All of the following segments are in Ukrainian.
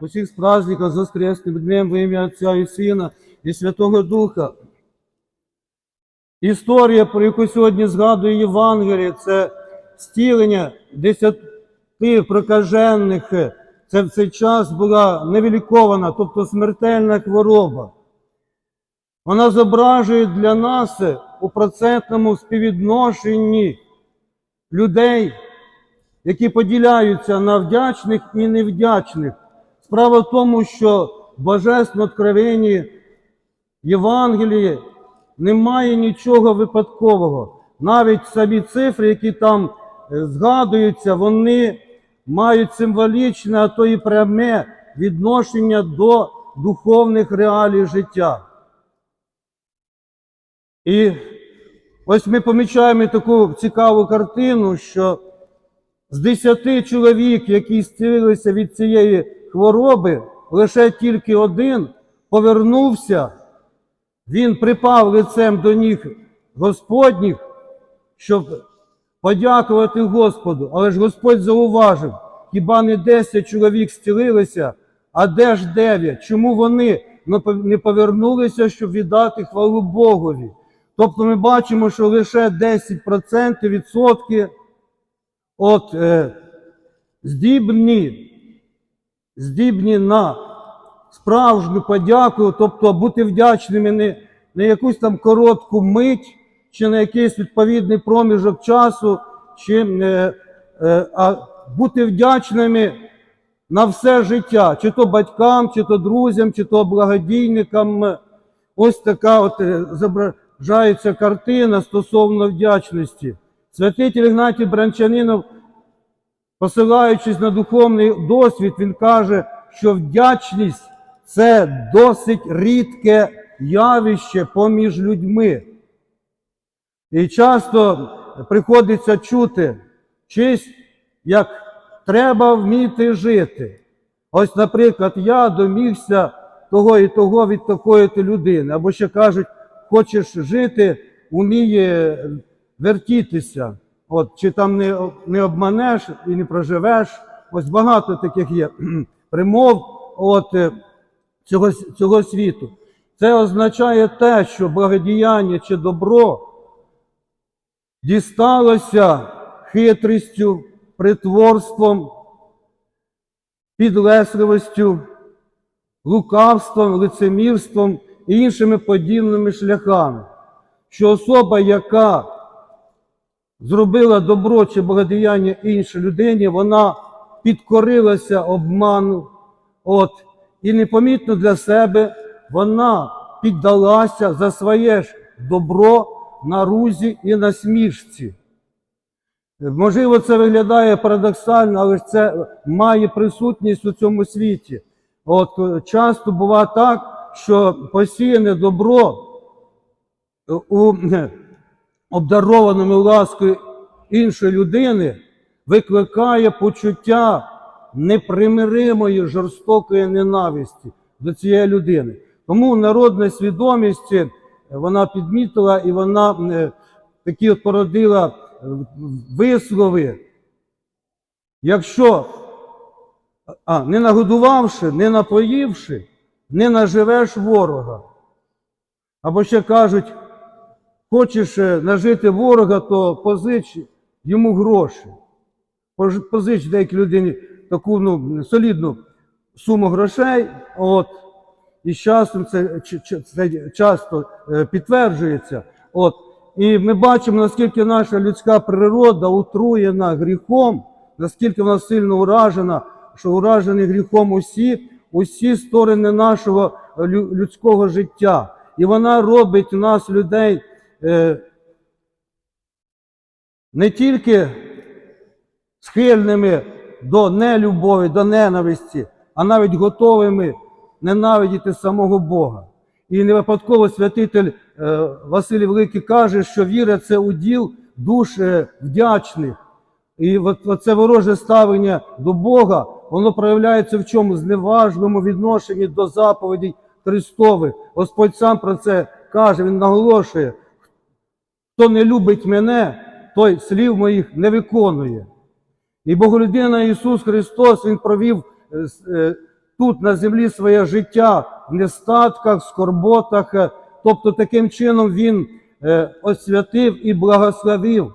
Усіх з праздника з Воскресним днем во ім'я Отця і Сина і Святого Духа. Історія, про яку сьогодні згадує Євангеліє, це стілення десяти прокажених. Це в цей час була невилікована, тобто смертельна хвороба. Вона зображує для нас у процентному співвідношенні людей, які поділяються на вдячних і невдячних. Справа в тому, що в Божественному откровенні Євангелії немає нічого випадкового. Навіть самі цифри, які там е, згадуються, вони мають символічне, а то і пряме відношення до духовних реалій життя. І ось ми помічаємо таку цікаву картину, що з десяти чоловік, які зцілилися від цієї хвороби, лише тільки один повернувся, він припав лицем до ніг Господніх, щоб подякувати Господу. Але ж Господь зауважив, хіба не десять чоловік зцілилися, а де ж дев'ять? Чому вони не повернулися, щоб віддати хвалу Богові? Тобто ми бачимо, що лише 10% відсотки от, е, здібні, здібні на справжню подяку, тобто бути вдячними не на якусь там коротку мить, чи на якийсь відповідний проміжок часу, чи, е, е, а бути вдячними на все життя, чи то батькам, чи то друзям, чи то благодійникам. Ось така от е, зображається картина стосовно вдячності. Святитель Ігнатій Бранчанинов, посилаючись на духовний досвід, він каже, що вдячність це досить рідке явище поміж людьми. І часто приходиться чути честь, як треба вміти жити. Ось, наприклад, я домігся того і того від такої то людини. Або ще кажуть, хочеш жити, уміє вертітися. От, Чи там не не обманеш і не проживеш. Ось багато таких є примов от, е, цього, цього світу. Це означає те, що благодіяння чи добро дісталося хитрістю, притворством, підлесливостю, лукавством, лицемірством і іншими подібними шляхами. Що особа, яка зробила добро чи благодіяння іншій людині, вона підкорилася обману, от, і непомітно для себе вона піддалася за своє ж добро на рузі і на смішці. Можливо, це виглядає парадоксально, але ж це має присутність у цьому світі. От часто буває так, що посіяне добро у обдарованому ласкою іншої людини викликає почуття непримиримої жорстокої ненависті до цієї людини. Тому народна свідомість вона підмітила і вона е, такі от породила е, вислови. Якщо а, не нагодувавши, не напоївши, не наживеш ворога. Або ще кажуть, хочеш е, нажити ворога, то позич йому гроші. Позич деякій людині таку ну, солідну суму грошей. От, і з часом це, це часто е, підтверджується. От, І ми бачимо, наскільки наша людська природа утруєна гріхом, наскільки вона сильно уражена, що уражені гріхом усі, усі сторони нашого людського життя. І вона робить нас, людей, не тільки схильними до нелюбові, до ненависті, а навіть готовими ненавидіти самого Бога. І не випадково святитель е, Василій Великий каже, що віра це уділ душ е, вдячних. І це вороже ставлення до Бога, воно проявляється в чому? Зневажливому відношенні до заповідей Христових. Господь сам про це каже, Він наголошує, хто не любить мене, той слів моїх не виконує. І Боголюдина Ісус Христос Він провів тут на землі своє життя в нестатках, скорботах. е, Тобто таким чином він е, освятив і благословив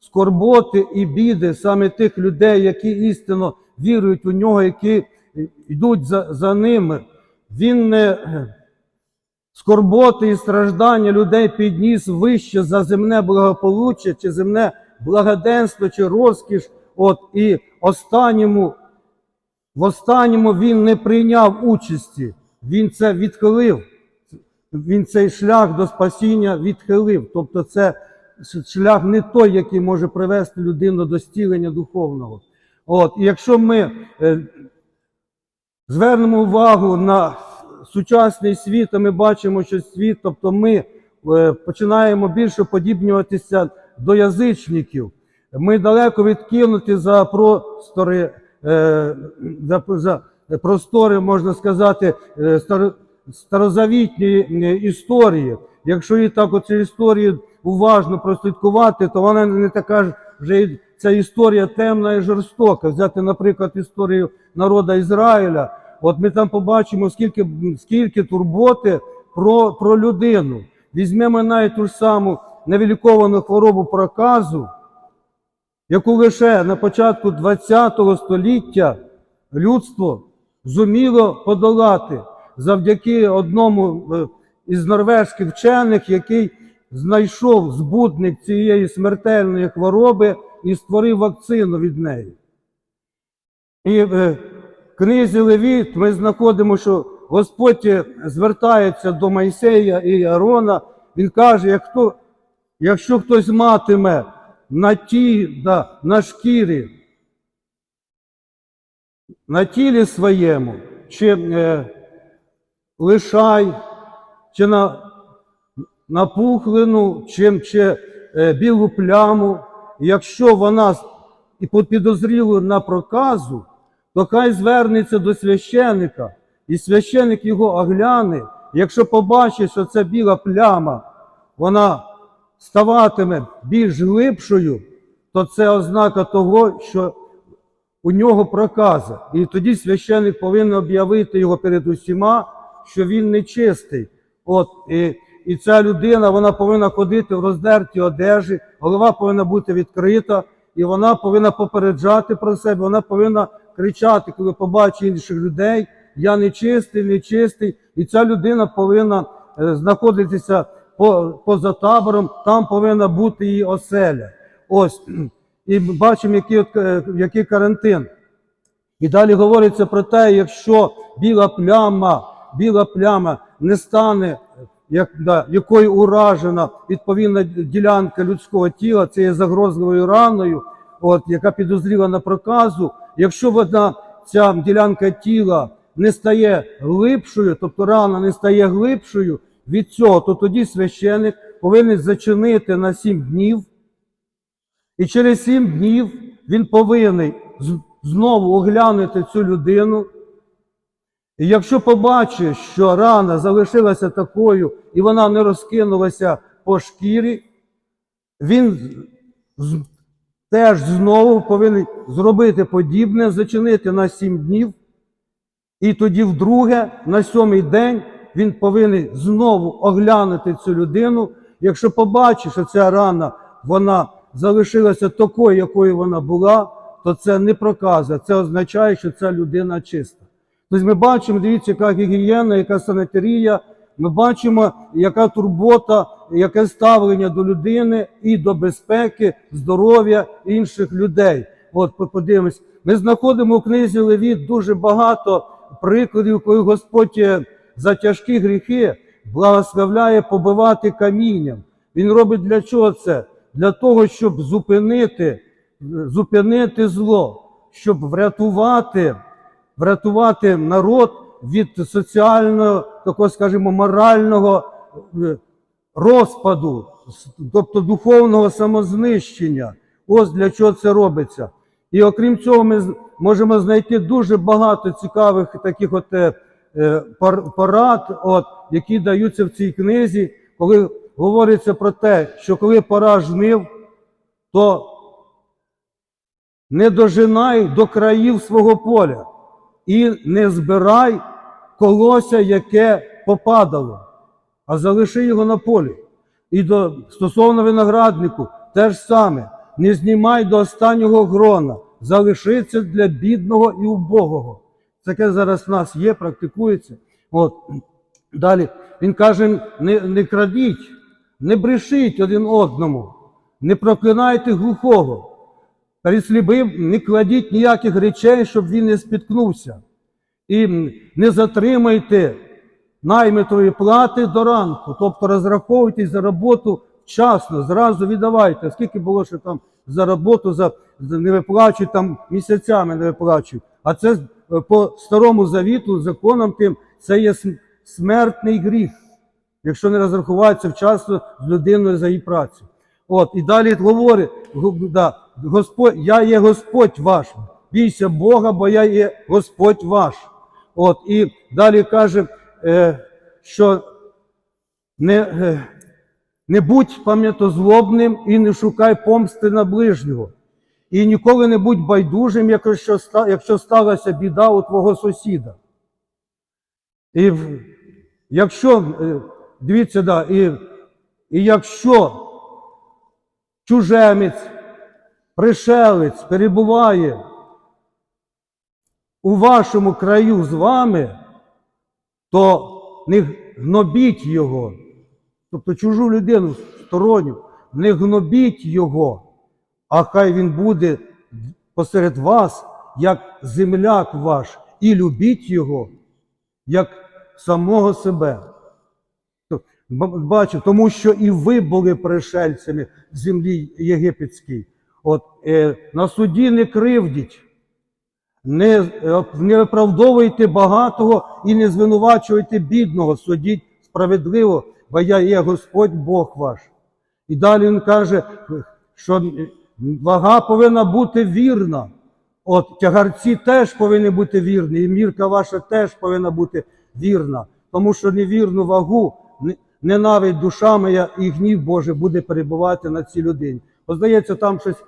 скорботи і біди саме тих людей, які істинно вірують у нього, які е, йдуть за, за ними. Він не е, скорботи і страждання людей підніс вище за земне благополуччя, чи земне благоденство, чи розкіш. От і останньому, в останньому він не прийняв участі, він це відхилив. Він цей шлях до спасіння відхилив. Тобто, це шлях не той, який може привести людину до стілення духовного. От, і якщо ми е, звернемо увагу на сучасний світ, то ми бачимо, що світ, тобто ми е, починаємо більше подібнюватися до язичників. Ми далеко відкинуті за простори, е, за, за простори, можна сказати, е, старозавітньої історії. Якщо і так оцю історію уважно прослідкувати, то вона не така ж вже ця історія темна і жорстока. Взяти, наприклад, історію народу Ізраїля. От ми там побачимо, скільки, скільки турботи про, про людину. Візьмемо навіть ту ж саму невиліковану хворобу проказу, яку лише на початку ХХ століття людство зуміло подолати завдяки одному е, із норвезьких вчених, який знайшов збудник цієї смертельної хвороби і створив вакцину від неї. І е, книзі Левіт ми знаходимо, що Господь звертається до Майсея і Аарона. Він каже, як хто, якщо хтось матиме на ті, да, на шкірі, на тілі своєму, чи е, лишай, чи на напухлину, чи, чи е, білу пляму, якщо вона і підозріла на проказу, то хай звернеться до священика, і священик його огляне. Якщо побачить, що ця біла пляма, вона ставатиме більш глибшою, то це ознака того, що у нього проказа. І тоді священик повинен об'явити його перед усіма, що він нечистий. От, і, і ця людина вона повинна ходити в роздертій одежі, голова повинна бути відкрита, і вона повинна попереджати про себе, вона повинна кричати, коли побачить інших людей, я нечистий, нечистий. І ця людина повинна е, знаходитися поза табором, там повинна бути її оселя. Ось. І бачимо, який, е, який карантин. І далі говориться про те, якщо біла пляма, біла пляма не стане, як, да, якою уражена відповідна ділянка людського тіла, це є загрозливою раною, от, яка підозріла на проказу. Якщо вона, ця ділянка тіла не стає глибшою, тобто рана не стає глибшою від цього, то тоді священик повинен зачинити на сім днів. І через сім днів він повинен знову оглянути цю людину. І якщо побачить, що рана залишилася такою і вона не розкинулася по шкірі, він теж знову повинен зробити подібне, зачинити на сім днів. І тоді, вдруге, на сьомий день, він повинен знову оглянути цю людину. Якщо побачить, що ця рана вона залишилася такою, якою вона була, то це не проказа, це означає, що ця людина чиста. Тобто ми бачимо, дивіться, яка гігієна, яка санітарія, ми бачимо, яка турбота, яке ставлення до людини і до безпеки, здоров'я інших людей. От подивимось. Ми знаходимо у книзі Левіт дуже багато прикладів, коли Господь е, за тяжкі гріхи благословляє побивати камінням. Він робить для чого це? Для того, щоб зупинити, зупинити зло, щоб врятувати врятувати народ від соціального, такого, скажімо, морального е, розпаду, тобто духовного самознищення. Ось для чого це робиться. І окрім цього, ми можемо знайти дуже багато цікавих таких от е, е, от, які даються в цій книзі, коли говориться про те, що коли пора жнив, то не дожинай до країв свого поля. і не збирай колося, яке попадало, а залиши його на полі. І до, стосовно винограднику, те ж саме, не знімай до останнього грона, залиши це для бідного і убогого. Таке зараз в нас є, практикується. От. Далі він каже: не, не крадіть, не брешіть один одному, не проклинайте глухого. Перед сліпим не кладіть ніяких речей, щоб він не спіткнувся. І не затримайте наймитої плати до ранку, тобто розраховуйтесь за роботу вчасно, зразу віддавайте. Скільки було, що там за роботу за, не виплачують, там місяцями не виплачують. А це е, по старому завіту, законам тим, це є смертний гріх, якщо не розрахуватися вчасно з людиною за її працю. От, і далі говорить, да, Господь, я є Господь ваш. Бійся Бога, бо я є Господь ваш. От, і далі каже, що не, е, не будь пам'ятозлобним і не шукай помсти на ближнього. І ніколи не будь байдужим, якщо, якщо сталася біда у твого сусіда. І якщо, е, дивіться, да, і, і якщо чужемець, пришелець перебуває у вашому краю з вами, то не гнобіть його, тобто чужу людину сторонню, не гнобіть його, а хай він буде посеред вас, як земляк ваш, і любіть його, як самого себе. Бачу, тому що і ви були пришельцями в землі єгипетській. От е, на суді не кривдіть, не, е, не виправдовуйте багатого і не звинувачуйте бідного, судіть справедливо, бо я є Господь Бог ваш. І далі він каже, що вага повинна бути вірна. От тягарці теж повинні бути вірні, і мірка ваша теж повинна бути вірна, тому що невірну вагу не- ненавидь душа моя і гнів Божий буде перебувати на цій людині. От, здається, там щось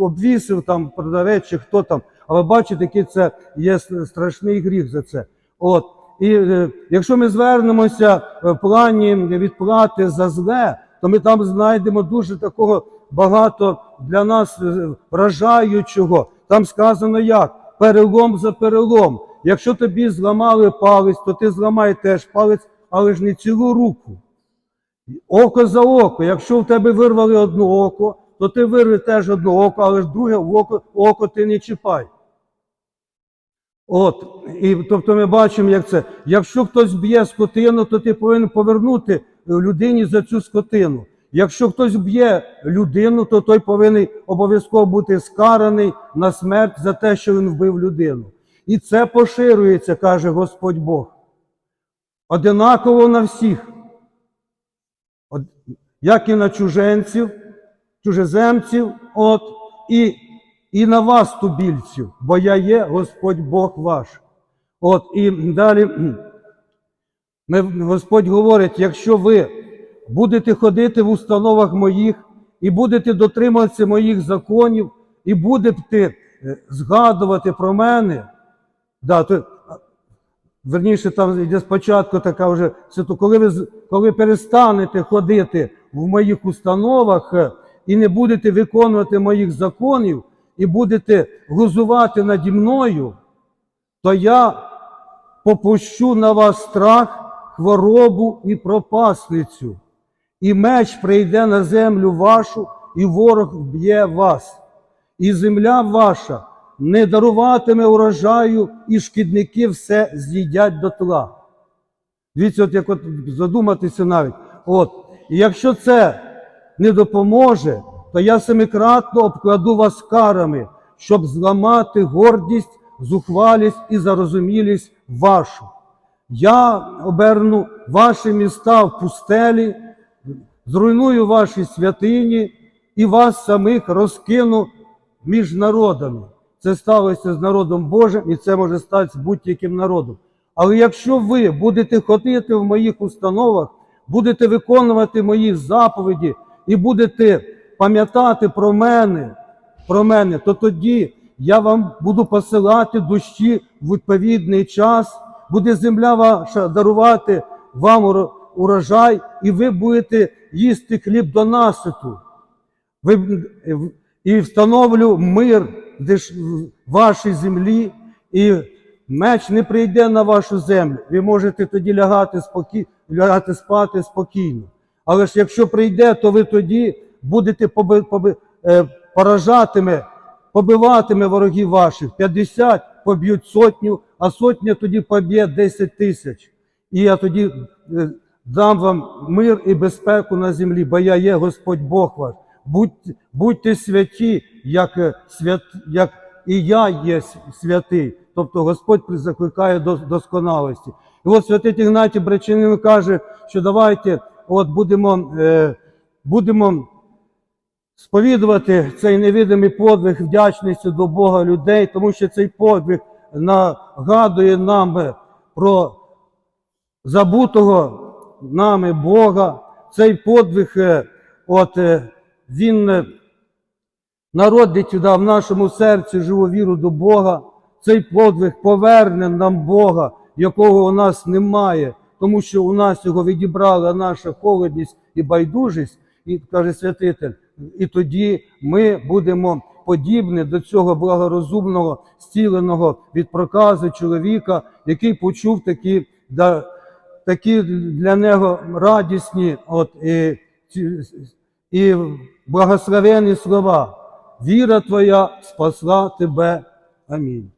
обвісив там продавець чи хто там, а ви бачите, який це є страшний гріх за це. От. І е, якщо ми звернемося в плані відплати за зле, то ми там знайдемо дуже такого багато для нас е, вражаючого. Там сказано як? Перелом за перелом. Якщо тобі зламали палець, то ти зламай теж палець, але ж не цілу руку. Око за око. Якщо в тебе вирвали одне око, то ти вирви теж одне око, але ж друге око, око ти не чіпай. От, і тобто ми бачимо, як це. Якщо хтось б'є скотину, то ти повинен повернути е, людині за цю скотину. Якщо хтось б'є людину, то той повинен обов'язково бути скараний на смерть за те, що він вбив людину. І це поширюється, каже Господь Бог. Одинаково на всіх. Як і на чуженців, чужеземців, от, і, і на вас, тубільців, бо я є Господь Бог ваш. От, і далі ми, Господь говорить, якщо ви будете ходити в установах моїх і будете дотримуватися моїх законів, і будете е, згадувати про мене, да, то, верніше, там йде спочатку така вже коли ви, коли перестанете ходити в моїх установах е, і не будете виконувати моїх законів, і будете глузувати наді мною, то я попущу на вас страх, хворобу і пропасницю, і меч прийде на землю вашу, і ворог вб'є вас, і земля ваша не даруватиме урожаю, і шкідники все з'їдять дотла. Дивіться, от як от задуматися навіть. От, і якщо це не допоможе, то я семикратно обкладу вас карами, щоб зламати гордість, зухвалість і зарозумілість вашу. Я оберну ваші міста в пустелі, зруйную ваші святині і вас самих розкину між народами. Це сталося з народом Божим, і це може стати з будь-яким народом. Але якщо ви будете ходити в моїх установах, будете виконувати мої заповіді і будете пам'ятати про мене, про мене, то тоді я вам буду посилати дощі в відповідний час, буде земля ваша дарувати вам урожай, і ви будете їсти хліб до наситу. І встановлю мир в вашій землі, і меч не прийде на вашу землю. Ви можете тоді лягати, спокі... лягати спати спокійно. Але ж якщо прийде, то ви тоді будете поби... Поби... е, поражатиме, побиватиме ворогів ваших. 50 поб'ють сотню, а сотня тоді поб'є 10 тисяч. І я тоді е, дам вам мир і безпеку на землі, бо я є Господь Бог ваш. Будьте, будьте святі, як, е, свят, як і я є святий. Тобто Господь закликає до досконалості. І от святий Ігнатій Бречанин каже, що давайте от будемо, е, будемо сповідувати цей невидимий подвиг вдячності до Бога людей, тому що цей подвиг нагадує нам про забутого нами Бога. Цей подвиг, е, от е, він народить в нашому серці живу віру до Бога. Цей подвиг поверне нам Бога, якого у нас немає, тому що у нас його відібрала наша холодність і байдужість, і каже святитель. І тоді ми будемо подібні до цього благорозумного, зціленого від проказу чоловіка, який почув такі, да, такі для нього радісні от, і, і благословенні слова. Віра твоя спасла тебе. Амінь.